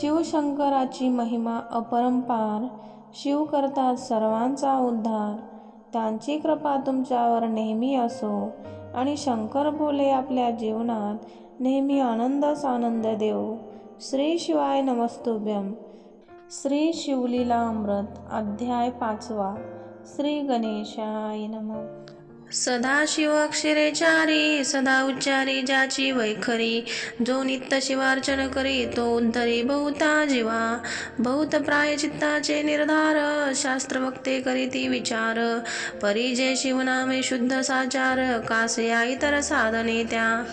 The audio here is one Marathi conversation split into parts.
शिवशंकराची महिमा अपरंपार. शिव करतात सर्वांचा उद्धार. त्यांची कृपा तुमच्यावर नेहमी असो. आणि शंकर बोले आपल्या जीवनात नेहमी आनंदच आनंद देव. श्री शिवाय नमस्तुभ्यम श्री शिवलीला अमृत अध्याय पाचवा. श्री गणेशाय नमः. सदाशिव अक्षरेचारी सदा उच्चारी ज्याची वैखरी जो नित्य शिवार्चन करी तो उद्धरी बहुता जीवा. बहुत प्रायचित्ताचे निर्धार शास्त्र वक्ते करीती विचार. परी जे शिवनामे शुद्ध साचार कासया इतर साधने त्या.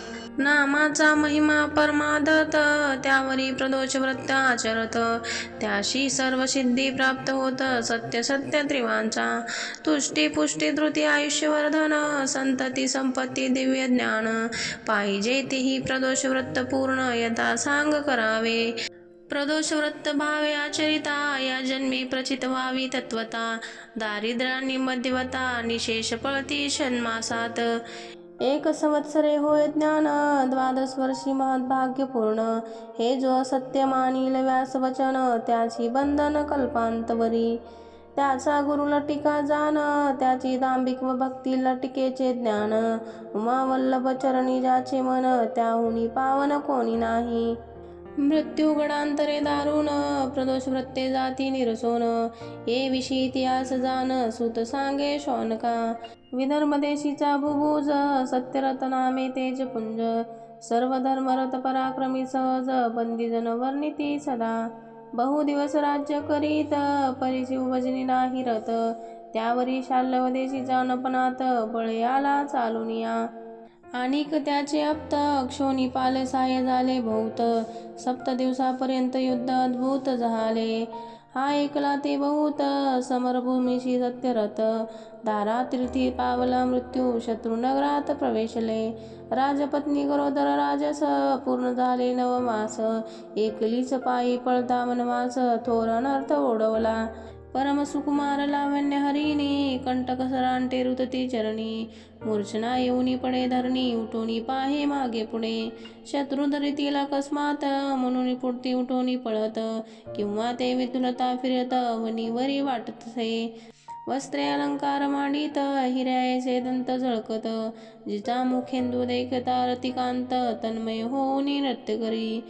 नामाचा महिमा परमादत त्यावरी प्रदोष व्रत आचरत. त्याशी सर्व सिद्धी प्राप्त होत सत्य सत्य त्रिवांचा. तुष्टी पुष्टी धृती आयुष्यवर्धन संतती संपत्ती दिव्य ज्ञान. पाहिजे तेही प्रदोष व्रत पूर्ण यथा सांग करावे. प्रदोष व्रत भावे आचरिता या जन्मी प्रचित व्हावी तत्वता. दारिद्र्यानी मध्यवता निशेष पळती षण्मासात. एक संवत्सरे होय ज्ञान द्वादश वर्षी महद्भाग्यपूर्ण. हे जो सत्य मानिल व्यास वचन त्याची बंधन कल्पांतवरी. त्याचा गुरु लटिका जाण त्याची दांबिक व भक्ती लटिकेचे ज्ञान. उमावल्लभ चरणी ज्याचे मन त्याहुनी पावन कोणी नाही. मृत्युगडांतरे दारुण प्रदोष वृत्ते जाती निरसोन हे विषयी इतिहास जाण सुत सांगे शौनका। विदर्भ देशीचा भुभुज सत्यरथ नामे तेज पुंज सर्व धर्मरथ पराक्रमी सहज बंदीजन वर्णिती सदा। बहु दिवस राज्य करीत परिशिव भजनी नाही रत त्यावरी शाल्यवदेशी जानपणात बळे आला चालून आणिक त्याचे अप्त क्षोणीपाल साय झाले बहुत सप्त दिवसापर्यंत युद्ध अद्भुत झाले. हा ऐकला ते बहुत समरभूमीशी सत्यरथ. दारा तीर्थी पावला मृत्यू शत्रुनगरात प्रवेशले. राजपत्नी गरोदर राजस पूर्ण झाले नवमास. एकलीच पायी पळता वनवास थोर अनर्थ ओढवला. परम सुकुमार लावण्य हरिणी कंटक सरांटे रुतती चरणी मूर्छना येऊनी पडे धरणी उठोनी पाहे मागे पुढे. शत्रू धरितील अकस्मात म्हणून पुढती उठोनी पळत किंवा ते वितुलता फिरत वनीवरी वाटतसे. वस्त्रे अलंकार मांडित हिऱ्याचे दंत झळकत जिचा मुखेंदू देखता रतिकांत तन्मय होऊनी नृत्य करी.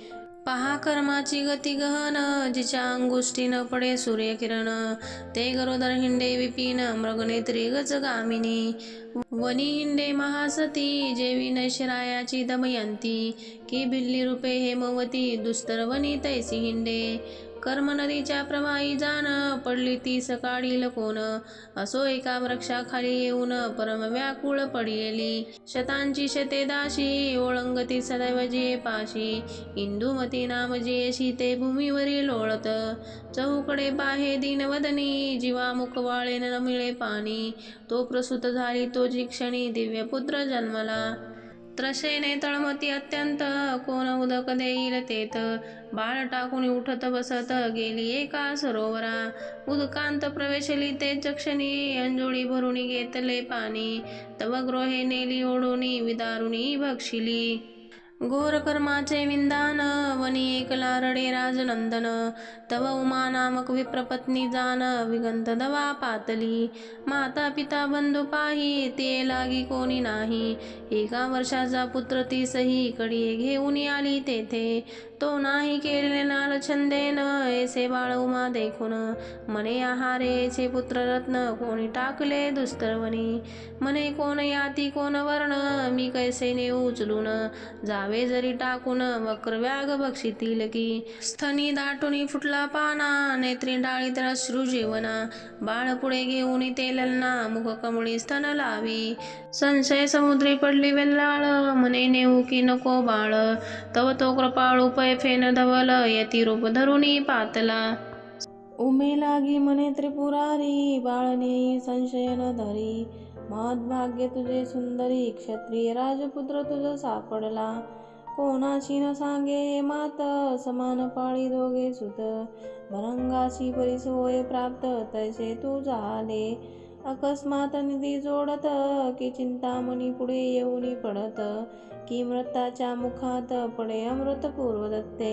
पहा कर्माची गती गहन जिच्या अंगुष्टी न पडे सूर्यकिरण. ते गरोदर हिंडे विपिन मृगनेत्री गजगामिनी. वनी हिंडे महासती जेवी नैशरायाची दमयंती. की बिल्ली रूपे हेमवती दुस्तर वनी तैसी हिंडे. कर्म नदीच्या प्रवाही जाण पडली ती सकाळी लकोन असो एका वृक्षाखाली येऊन परम व्याकुळ पडलेली शतांची शते दाशी ओळंगती सदैव जे पाशी. इंदुमती नाम जियेशी ते भूमीवरील ओळत चहूकडे पाहे दिनवदनी जीवा मुखवाळे न मिळे पाणी. तो प्रसूत झाली तो जी क्षणी दिव्य पुत्र जन्मला. त्रसेने तळमती अत्यंत. कोण उदक देईल तेत. बाळ टाकून उठत बसत गेली एका सरोवरा. उदकांत प्रवेशली ते चक्षणी अंजुळी भरून घेतले पाणी. तव ग्रोहे नेली ओढुनी विदारुणी भक्षिली घोर कर्माचे विंदान वनी एकला रडे राजनंदन तव उमा नामक विप्रपत्नी जान विगंत दवा पातली। माता पिता बंधू पाही ते लागी कोणी नाही। एका वर्षाचा पुत्र ती सही कडी घेऊन आली तेथे। तो नाही केलेले नाल छंदेन. ऐसे बाळ उमा देखून मने आहारेचे पुत्र रत्न कोणी टाकले दुस्तरवणी. मने कोण याती कोण वर्ण? मी कैसे नेऊ उचलून? जावे जरी टाकून वक्र व्याग बक्षितील की? स्थनी दाटून फुटला पाना नेत्री डाळीत अश्रू जीवना. बाळ पुढे घेऊन ते ललना मुख कमळी स्तन लावी. संशय समुद्री पडली वेल्लाळ मने नेऊ की नको बाळ? तव तो कृपाळू पै फेन धवल यती रूप धरुणी पातला उमे लागी मने त्रिपुरारी बाळने संशय न धरी महद्भाग्य तुझे सुंदरी क्षत्रिय राजपुत्र तुझ सापडला कोणाशी न सांगे मात समान पाळी दोघे सुत भरंगाशी परिसोय प्राप्त तैसे तू झाले अकस्मात निधी जोडत की चिंतामणी पुढे येऊन पडत की मृताच्या मुखात पडे अमृत पूर्व दत्ते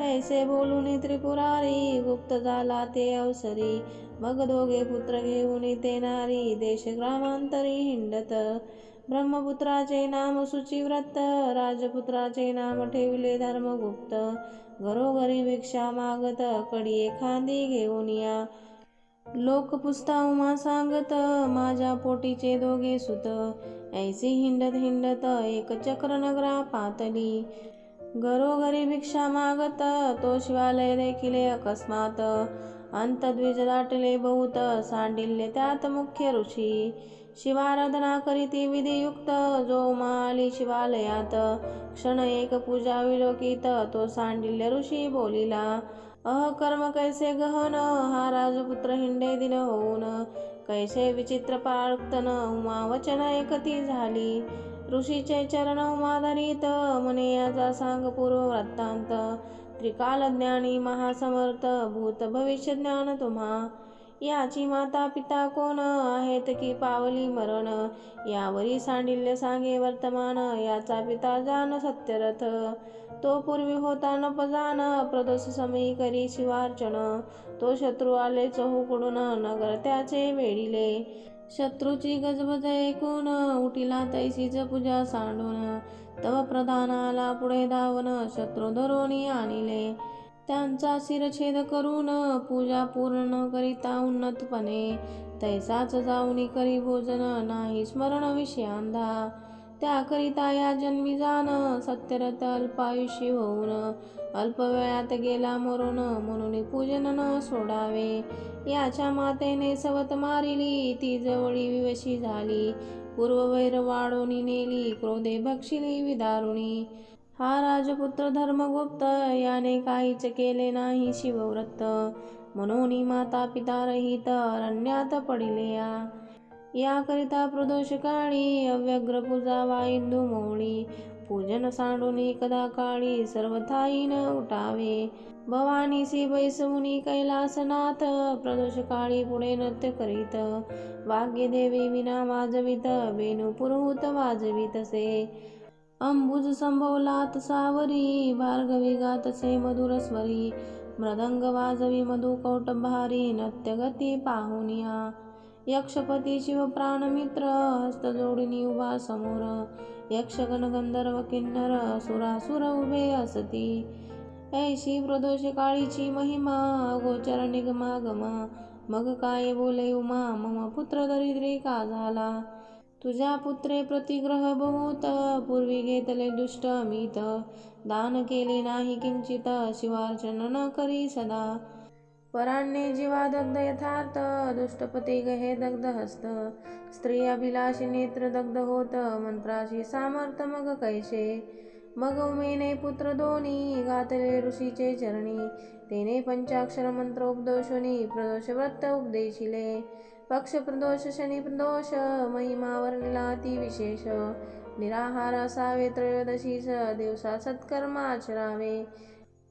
ऐसे बोलून त्रिपुरारी गुप्त झाला ते अवसरी. मग दोघे पुत्र घेऊन ते नारी देश ग्रामांतरी हिंडत. ब्रह्मपुत्राचे नाम सुचिव्रत राजपुत्राचे नाम ठेवले धर्मगुप्त. घरोघरी भिक्षा मागत कडी एखादी घेऊन या. लोकपुस्ता उमा सांगत माझ्या पोटीचे दोघे सुत ऐसी हिंडत हिंडत एक चक्र नगरा पातली. घरोघरी भिक्षा मागत तो शिवालय देखील अकस्मात. अंतद्विज दाटले बहुत सांडिल्ले त्यात मुख्य ऋषी. शिवाराधना करीती विधियुक्त जो माली शिवालयात. क्षण एक पूजा विलोकित तो सांडिल्य ऋषी बोलिला अहकर्म कैसे गहन हा राजपुत्र हिंडे दिन होऊन. कैसे विचित्र पाळक्तन उमा वचन एकती झाली. ऋषीचे चरण उमाधरित मने याचा सांग पूर्व वृत्तांत. त्रिकाल ज्ञानी महासमर्थ भूत भविष्य ज्ञान तुम्हा. याची माता पिता कोण? आहेत की पावली मरण? यावरी सांडिल्य सांगे वर्तमान याचा पिता जान सत्यरथ. तो पूर्वी होता न पजान प्रदोष समयी करी शिवार्चन. तो शत्रू आले चहूकडून नगर त्याचे वेडिले शत्रूची गजबज ऐकून उठिला तैसीच पूजा सांडून. तव प्रधान आला पुढे धावन शत्रू धरोणी आणिले. त्यांचा शिरछेद करून पूजा पूर्ण करिता उन्नतपणे. तैसाच जाऊनी करी भोजन नाही स्मरण विषयांधा. त्याकरिता या जन्मी जाण सत्यरथ अल्पायुषी होऊन अल्पवेळात गेला मरून म्हणून पूजन न सोडावे. याच्या मातेने सवत मारिली ती जवळी विवशी झाली. पूर्ववैर वाढवणी नेली क्रोधे भक्षिली विदारुणी. हा राजपुत्र धर्मगुप्त याने काहीच केले नाही शिवव्रत म्हणून माता पिता रहित अरण्यात पडिले या याकरिता प्रदोष काळी अव्यग्र पूजावा इंदू मौळी. पूजन सांडून कदा काळी सर्वथाई न उठावे. भवानीसी बैसमुनी कैलासनाथ प्रदोष काळी पुढे नृत्य करीत. वाग्य देवी विना वाजवित वेणू पुरहूत वाजवितसे. अंबुज संभवलात सावरी भार्गवी गातसे मधुर स्वरी. मृदंग वाजवी मधु कौटभारी नृत्यगती पाहुनिया. यक्षपती शिवप्राणमित्र हस्त जोडणी उभा समोर. यक्षगण गंधर्व किन्नर सुरासुर उभे असती. ऐशी प्रदोष काळीची महिमा गोचर निगमा गमा मग काय बोले उमा मम पुत्र दरिद्री का झाला? तुझ्या पुत्रे प्रतिग्रह बहुत पूर्वी घेतले दुष्ट मीत दान केले नाही किंचित शिवार्चन न करी सदा. पराण्ये जीवा दग्ध यथार्थ दुष्टपती गहे दग्ध हस्त. स्त्री अभिलाषी नेत्र दग्ध होत मंत्राशी सामर्थ मग कैसे? मग उमेने पुत्र दोन्ही गातले ऋषीचे चरणी. तेने पंचाक्षर मंत्र उपदोषणी प्रदोष व्रत उपदेशिले. पक्ष प्रदोष शनी प्रदोष महिमा वर्णिला ती विशेष. निराहार असावे त्रयोदशीस दिवसा सत्कर्म आचरावे.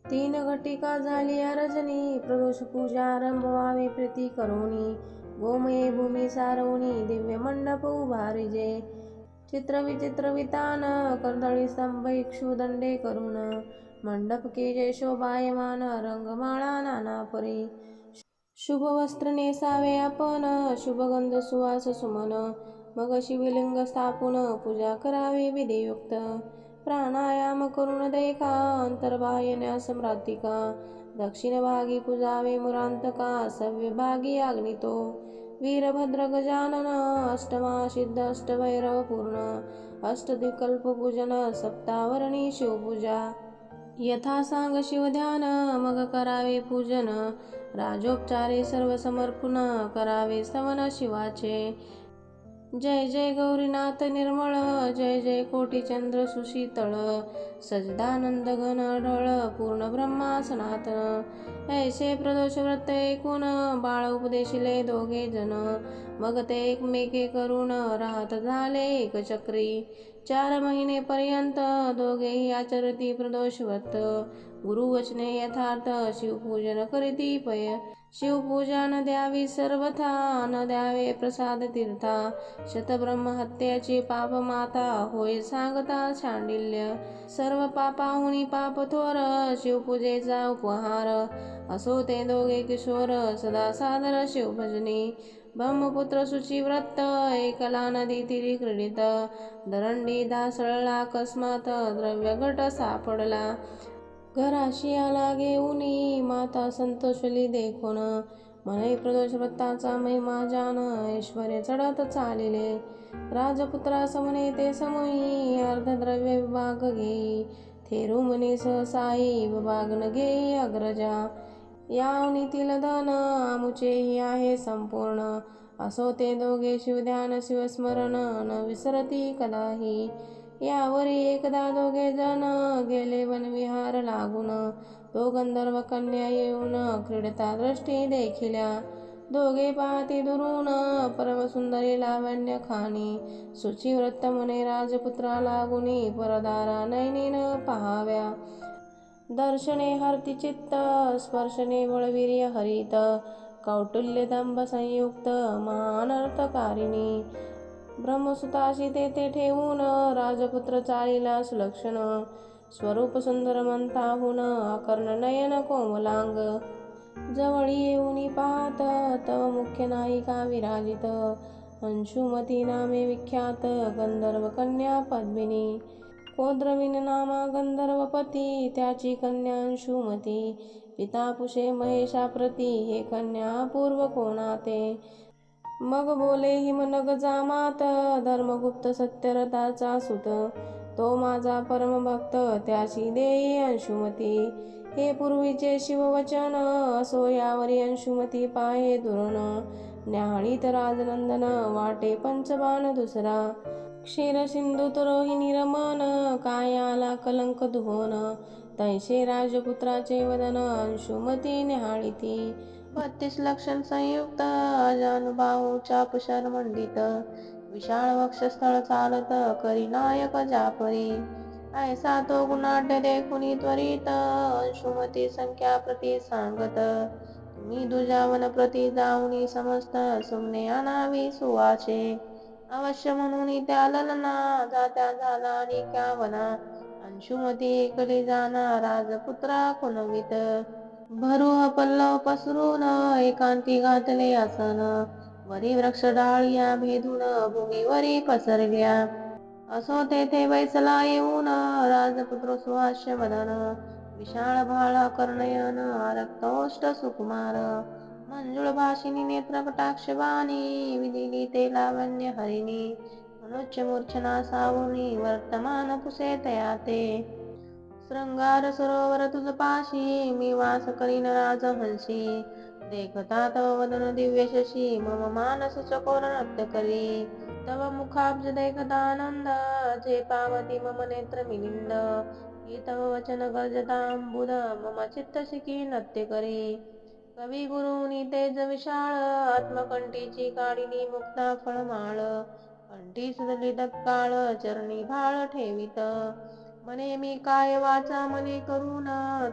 तीन घटिका झाली रजनी प्रदोष पूजा आरंभ व्हावी प्रीती करोनी गोमये भूमी सारवणी दिव्य मंडप उभारिजे चित्र विचित्र वितान कर्दळी स्तंभ इक्षु दंडे करून मंडप केजे शोभायमान रंगमाळा नाना परी. शुभ वस्त्र नेसावे आपण शुभगंध सुवास सुमन. मग शिवलिंग स्थापून पूजा करावी विधियुक्त. प्राणायाम करून देखा अंतर्बाह्य न्यासम्रातिका दक्षिण भागी पूजावे मुरांतका सव्यभागी आग्नितो वीरभद्र गजानन अष्टमा सिद्ध अष्टभैरव पूर्ण अष्टदिकल्प पूजन सप्तावरणी शिवपूजा। यथा सांग शिवध्यान मग करावे पूजन राजोपचारे सर्व समर्पण करावे सवन शिवाचे। जय जय गौरीनाथ निर्मळ जय जय कोटी चंद्र सुशीतळ सजदानंद घन ढळ पूर्ण ब्रह्मा सनातन. ऐसे प्रदोष व्रत ऐकून बाळ उपदेशिले दोघे जन मग ते एकमेके करून राहत झाले एक चक्री. चार महिने पर्यंत दोघेही आचरती प्रदोष व्रत. गुरुवचने यथार्थ शिवपूजन करीती पय. शिवपूजा न द्यावी सर्वथा न द्यावे प्रसाद तीर्था. शतब्रह्म हत्याची पाप माता होय सांगता शांडिल्य. सर्व पापाहुनी पाप थोर शिवपूजेचा उपहार. असो ते दोघे किशोर सदा सादर शिवभजनी. ब्रह्मपुत्र शुचिव्रत एकला नदी तिरी क्रीडित. दरंडी धासळला अकस्मात द्रव्य घट सापडला. घराशी आला घेऊनी माता संतोषली देखून. मने प्रदोष व्रताचा महिमा जान ऐश्वर्य चढत चालिले. राजपुत्रा समने ते समयी अर्धद्रव्य विभाग घेई थेरू म्हणे सहसाई विभाग न घेई अग्रजा. यावनीतील धन आमुचेही आहे संपूर्ण. असो ते दोघे शिवध्यान शिवस्मरण न विसरती कदाही. यावरी एकदा दोघे जण गेले वनविहार लागून. तो गंधर्व कन्या येऊन क्रीडता दृष्टी देखिल्या. दोघे पाहती दुरून परमसुंदरी लावण्य खाणी सुचिव्रत मुने राजपुत्रा लागुनी परदारा नैनीन पहाव्या. दर्शने हरती चित्त स्पर्शने बळवीर्य हरित. कौटुल्य दंभ संयुक्त महानर्थकारिणी ब्रह्मसुताशी तेथे ठेवून राजपुत्र चालिला सुलक्षण. स्वरूप सुंदर मंताहून अकर्ण नयन कोमलांग. जवळी येऊन पाहत तव मुख्य नायिका विराजित. अंशुमती नामे विख्यात गंधर्व कन्या पद्मिनी. कोद्रविन नामा गंधर्वपती त्याची कन्या अंशुमती. पिता पुषे महेशाप्रती हे कन्या पूर्व कोणाते? मग बोले हिमनग जामात धर्मगुप्त सत्यरथाचा सुत. तो माझा परमभक्त त्याची देई अंशुमती. हे पूर्वीचे शिववचन असो यावरी अंशुमती पाहे दुरण. न्याहाळीत राजनंदन वाटे पंचबाण दुसरा. क्षीर सिंधु रोहिणी रमन काय आला कलंक दुहोन. तैसे राजपुत्राचे वदन अंशुमती न्याहाळीती. बत्तीस लक्षण संयुक्त अजानुबाहू चापशर मंडित विशाळ वक्षस्थळ चालत करी नायक जापरी. ऐसा तो गुणाढ्य देखुनी त्वरित अंशुमती संख्या प्रती सांगत. तुम्ही दुजावन प्रती जाऊनी समस्त सुमने आणावी सुवाचे. अवश्य म्हणून त्या ललना जात्या झाला आणि क्या वना अंशुमती एकली जाना राजपुत्रा कुणवित भरुह पल्लव पसरून एकांती घातले आसन. वरी वृक्ष डाळिया भेदून भूमीवरी पसरल्या. असो तेथे बैसला येऊन राजपुत्र सुहास्य वदन. विशाळ भाळा कर्णयन रक्तोष्ट सुकुमार. मंजुळ भाषिनी नेत्र कटाक्ष बाणी विदिली ते लावण्य हरिणी. मनुष्य मूर्छना सावुनी वर्तमान पुसे तया ते? शृंगार सरोवर तुझ पाशी मी वास करीन राजहंसी देखता तव वदन दिव्य शशी मम मानस चकोर नृत्य करी. तव मुखाब्ज देखता आनंद जे पावती मम नेत्र मिलिंद. ही तव वचन गर्जतांबुद मम चित्त शिकी नृत्य करी. कवी गुरुनी तेज विशाळ आत्मकंठीची काढिली मुक्ता फळमाळ. कंठी सुदली तत्काळ चरणी भाळ ठेवित. मने मी काय वाचा मने करून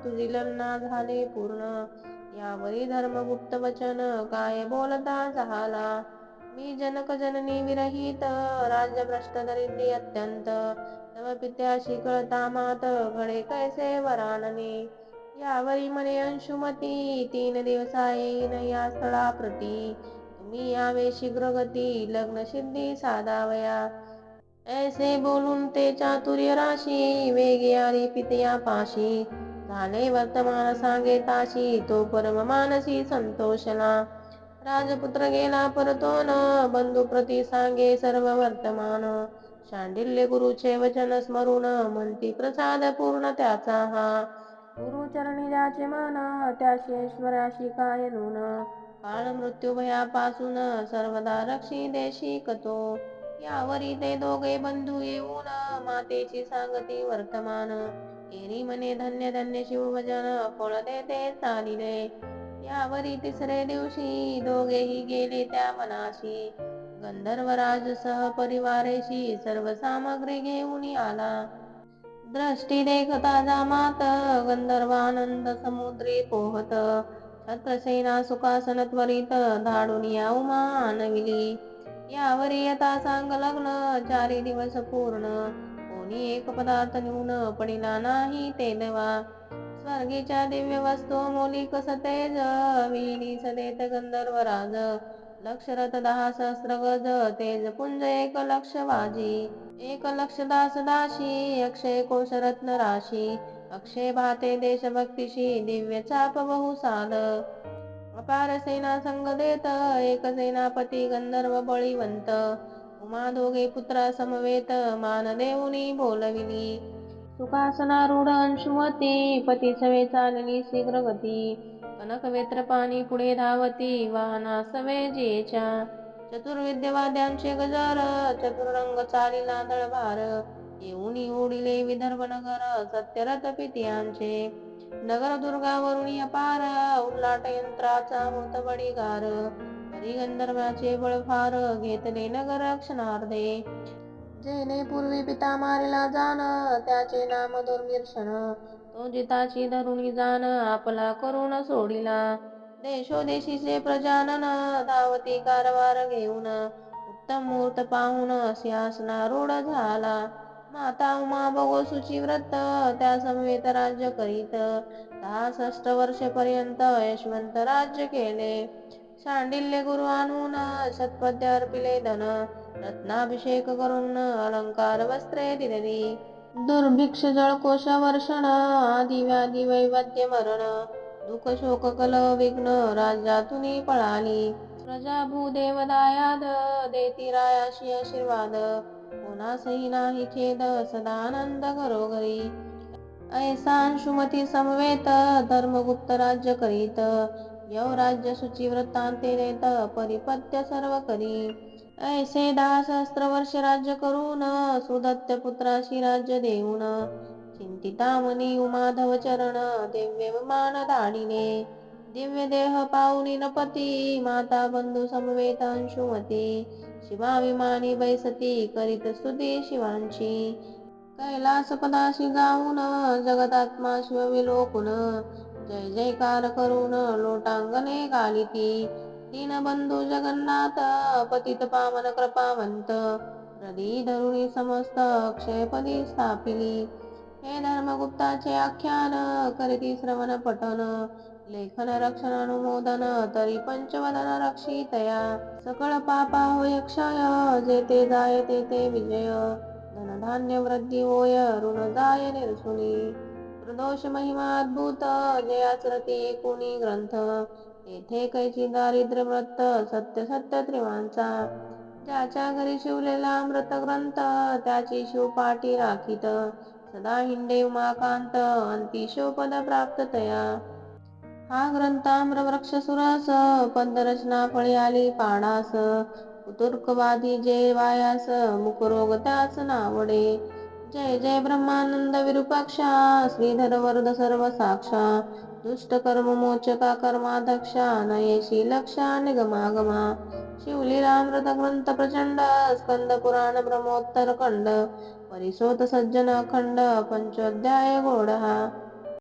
तुझी लग्ना झाले पूर्ण. यावरी धर्मगुप्त वचन काय बोलता झाला मी जनक जननी विरहित राज्यभ्रष्ट दरिद्री अत्यंत. तव पित्याशी कळता मात घडे कैसे वरानने? यावरी मने अंशुमती तीन दिवसा येईन या स्थळाप्रती. तुम्ही यावे शीघ्र गती लग्न सिद्धी साधावया. ऐसे बोलून ते चातुर्य राशी वेगी आली पितया पाशी. झाले वर्तमान सांगे ताशी तो परम मानसी संतोषला. राजपुत्र गेला परतोन बंधू प्रती सांगे सर्व वर्तमान. शांडिल्य गुरुचे वचन स्मरून म्हणती प्रसाद पूर्ण त्याचा हा. गुरुचरणी ज्याचे मन त्याशी काय ऋण? काळ मृत्यू भयापासून सर्वदा रक्षी देशी कतो. यावरी ते दोघे बंधू येऊन मातेची सांगती वर्तमान. एरी मने धन्य धन्य शिवभजन फळ देते चालिले यावरी तिसरे दिवशी दोघेही गेले त्या वनाशी गंधर्वराज सह परिवारेशी सर्व सामग्री घेऊन आला. दृष्टी देखता जामात गंधर्वानंद समुद्री पोहत. छत्रसेना सुखासन त्वरित धाडून या उमा आणविली यावरी येता सांग लग्न चारी दिवस पूर्ण. कोणी एक पदार्थ न्यून पडिला नाही ते देवा स्वर्गीच्या दिव्य वस्तू मोलिक सतेज. विहिरी सदेत गंधर्व राज. लक्ष रथ दहा सहस्र गज. तेज पुंज एक लक्ष वाजी. एक लक्ष दास दाशी. अक्षय कोश रत्न राशी. अक्षय भाते देशभक्तीशी. दिव्य चाप बहुसाल. अपार सेना संग देत एक सेनापती गंधर्व बळीवंत. उमा दोघे पुत्रा समवेत मान देऊनी बोलविली. सुखासनारूढ अंशुमती पती सवे चालली शीघ्र गती कनक वेत्र पाणी पुढे धावती वाहना सवे जेच्या. चतुर्विद्यवाद्यांचे गजर चतुरंग चालिला दळभार. येऊनी उडिले विदर्भ नगर सत्यरथ पित्यांचे नगर अपार उल्लाट यंत्राचा मृत बडीगार. हरिगंधर्वाचे बळ फार घेतले नगर क्षणार्धे. जेने पूर्वी पिता मारिला जाण त्याचे नाम दुर्मिर्षण तो जिताची धरुणी जाण आपला करून सोडिला. देशोदेशीचे प्रजानन धावती कारवार घेऊन उत्तम मूर्त पाहून सिंहासनारूढ झाला. माता उमा भगो सुचिव्रत त्या समवेत राज्य करीत. दहा षष्ट वर्षेपर्यंत यशवंत राज्य केले. शांडिल्य गुरु आणून शतपद्य अर्पिले धन. रत्नाभिषेक करून अलंकार वस्त्रे दिलेली. दुर्भिक्ष जळकोश वर्षण आदी व्याधी वैवाद्य मरण. दुःख शोक कल विघ्न राज्यातून पळाली. प्रजा भूदेवदायाद देती रायाशी आशीर्वाद. कोणासही नाही खेद सदानंद घरोघरी. ऐसा अंशुमती समवेत धर्मगुप्त राज्य करीत. यवराज्य सुची वृत्तांते देत परिपत्य सर्व करी. ऐसे दहा सहस्त्र वर्ष राज्य करून सुदत्त पुत्राशी राज्य देऊन. चिंतितामनी उमाधव चरण दिव्य मान धाडिले दिव्य देह पाऊनी नपती माता बंधू समवेत अंशुमती. शिवाभिमानी बैसती करीत स्तुती शिवांची. कैलास पदाशी जाऊन जगदात्मा शिव विलोकुन जय जयकार करून लोटांगणे गालिती. दीनबंधू जगन्नाथ पतित पावन कृपावंत. हृदय धरुणी समस्त अक्षयपदी स्थापिली. हे धर्मगुप्ताचे आख्यान करीती श्रवण पठन लेखन रक्षण अनुमोदन तरी पंचवदन रक्षितया सकळ पापा होय क्षय जेते जाय तेथे विजय। धनधान्य वृद्धी होय ऋण जाय निर्सुनी। प्रदोष महिमा अद्भुत जयाचरती एकुणी ग्रंथ। तेथे कैची दारिद्र्य व्रत सत्य सत्य त्रिवांचा ज्याच्या घरी शिवलेला मृत ग्रंथ त्याची शिवपाठी राखीत। सदा हिंडे उमाकांत अंतिशोपद प्राप्त तया। हा ग्रंथ आम्रवृक्ष सुरास फळी आली पाडास तुर्कवादी जय वायास मुखरोग त्याच नावडे. जय जय ब्रह्मानंद विरूपाक्षा श्रीधर वरद सर्व साक्षा दुष्ट कर्म मोचका कर्माध्यक्षा नयेशी लक्षा निगमागमा. शिवलीलामृत ग्रंथ प्रचंड स्कंद पुराण ब्रह्मोत्तर खंड परिसोत सज्जन अखंड पंचोध्याय गोड हा